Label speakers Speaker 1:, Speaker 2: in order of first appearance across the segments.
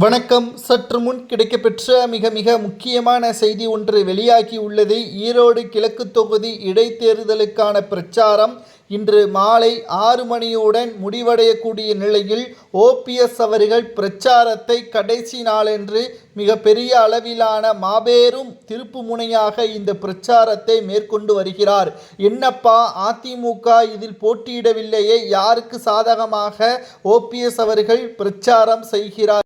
Speaker 1: வணக்கம். சற்று முன் கிடைக்கப்பெற்ற மிக மிக முக்கியமான செய்தி ஒன்று வெளியாகி உள்ளது. ஈரோடு கிழக்கு தொகுதி இடைத்தேர்தலுக்கான பிரச்சாரம் இன்று மாலை ஆறு மணியுடன் முடிவடையக்கூடிய நிலையில் ஓபிஎஸ் அவர்கள் பிரச்சாரத்தை கடைசி நாளன்று மிக பெரிய அளவிலான மாபெரும் திருப்பு முனையாக இந்த பிரச்சாரத்தை மேற்கொண்டு வருகிறார். என்னப்பா அதிமுக இதில் போட்டியிடவில்லையே யாருக்கு சாதகமாக ஓபிஎஸ் அவர்கள் பிரச்சாரம் செய்கிறார்?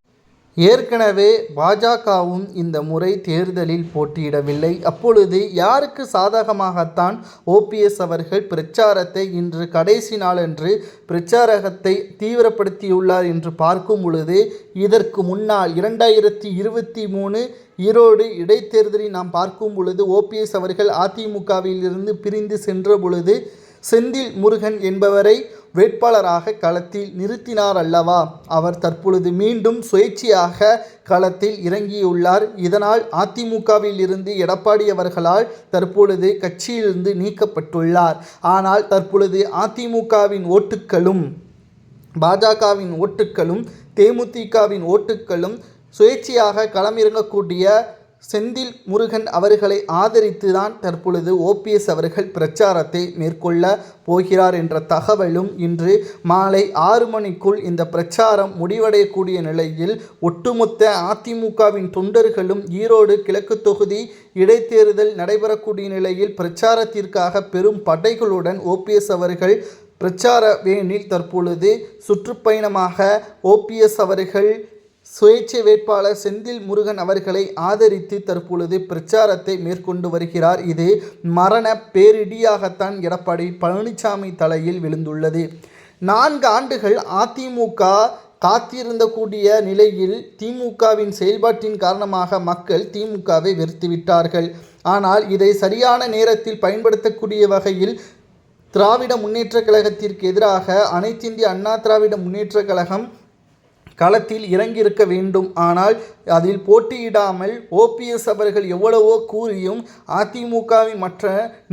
Speaker 1: ஏற்கனவே பாஜகவும் இந்த முறை தேர்தலில் போட்டியிடவில்லை. அப்பொழுது யாருக்கு சாதகமாகத்தான் ஓபிஎஸ் அவர்கள் பிரச்சாரத்தை இன்று கடைசி நாளன்று பிரச்சாரகத்தை தீவிரப்படுத்தியுள்ளார் என்று பார்க்கும் பொழுது இதற்கு முன்னால் இரண்டாயிரத்தி இருபத்தி மூணு ஈரோடு இடைத்தேர்தலை நாம் பார்க்கும் பொழுது ஓபிஎஸ் அவர்கள் அதிமுகவில் இருந்து பிரிந்து சென்ற பொழுது செந்தில் முருகன் என்பவரை வேட்பாளராக களத்தில் நிறுத்தினார் அல்லவா அவர் தற்பொழுது மீண்டும் சுயேட்சையாக களத்தில் இறங்கியுள்ளார். இதனால் அதிமுகவில் இருந்து எடப்பாடி அவர்களால் தற்பொழுது கட்சியிலிருந்து நீக்கப்பட்டுள்ளார். ஆனால் தற்பொழுது அதிமுகவின் ஓட்டுக்களும் பாஜகவின் ஓட்டுக்களும் தேமுதிகவின் ஓட்டுக்களும் சுயேட்சையாக களமிறங்கக்கூடிய செந்தில் முருகன் அவர்களை ஆதரித்து தான் தற்பொழுது ஓபிஎஸ் அவர்கள் பிரச்சாரத்தை மேற்கொள்ள போகிறார் என்ற தகவலும் இன்று மாலை ஆறு மணிக்குள் இந்த பிரச்சாரம் முடிவடையக்கூடிய நிலையில் ஒட்டுமொத்த அதிமுகவின் தொண்டர்களும் ஈரோடு கிழக்கு தொகுதி இடைத்தேர்தல் நடைபெறக்கூடிய நிலையில் பிரச்சாரத்திற்காக பெரும் படைகளுடன் ஓபிஎஸ் அவர்கள் பிரச்சார வேனில் தற்பொழுது சுற்றுப்பயணமாக ஓபிஎஸ் அவர்கள் சுயேட்சை வேட்பாளர் செந்தில் முருகன் அவர்களை ஆதரித்து தற்பொழுது பிரச்சாரத்தை மேற்கொண்டு வருகிறார். இது மரண பேரிடியாகத்தான் எடப்பாடி பழனிசாமி தலையில் விழுந்துள்ளது. நான்கு ஆண்டுகள் அதிமுக காத்திருந்த கூடிய நிலையில் திமுகவின் செயல்பாட்டின் காரணமாக மக்கள் திமுகவை வெறுத்துவிட்டார்கள் ஆனால் இதை சரியான நேரத்தில் பயன்படுத்தக்கூடிய வகையில் திராவிட முன்னேற்றக் கழகத்திற்கு எதிராக அனைத்திந்திய அண்ணா திராவிட முன்னேற்றக் கழகம் களத்தில் இறங்கியிருக்க வேண்டும். ஆனால் அதில் போட்டியிடாமல் ஓபிஎஸ் அவர்கள் எவ்வளவோ கூறியும் அதிமுகவின் மற்ற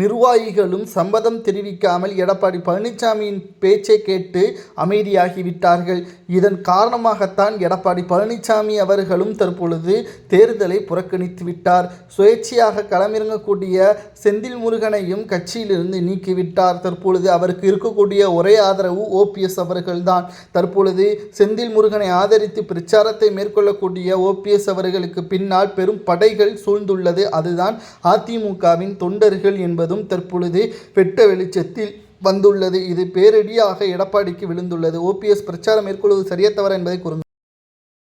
Speaker 1: நிர்வாகிகளும் சம்மதம் தெரிவிக்காமல் எடப்பாடி பழனிசாமியின் பேச்சை கேட்டு அமைதியாகிவிட்டார்கள். இதன் காரணமாகத்தான் எடப்பாடி பழனிசாமி அவர்களும் தற்பொழுது தேர்தலை புறக்கணித்து விட்டார். சுயேட்சையாக களமிறங்கக்கூடிய செந்தில் முருகனையும் கட்சியிலிருந்து நீக்கிவிட்டார். தற்பொழுது அவருக்கு இருக்கக்கூடிய ஒரே ஆதரவு ஓபிஎஸ் அவர்கள்தான். தற்பொழுது செந்தில் முருகனை ஆதரித்து பிரச்சாரத்தை மேற்கொள்ளக்கூடிய ஓபிஎஸ் அவர்களுக்கு பின்னால் பெரும் படைகள் சூழ்ந்துள்ளது. அதுதான் அதிமுகவின் தொண்டர்கள் என்பதும் தற்பொழுது வெட்ட வெளிச்சத்தில் வந்துள்ளது. இது பேரடியாக எடப்பாடிக்கு விழுந்துள்ளது. ஓபிஎஸ் பிரச்சாரம் மேற்கொள்வது சரியா என்பதை கூறுங்கள்.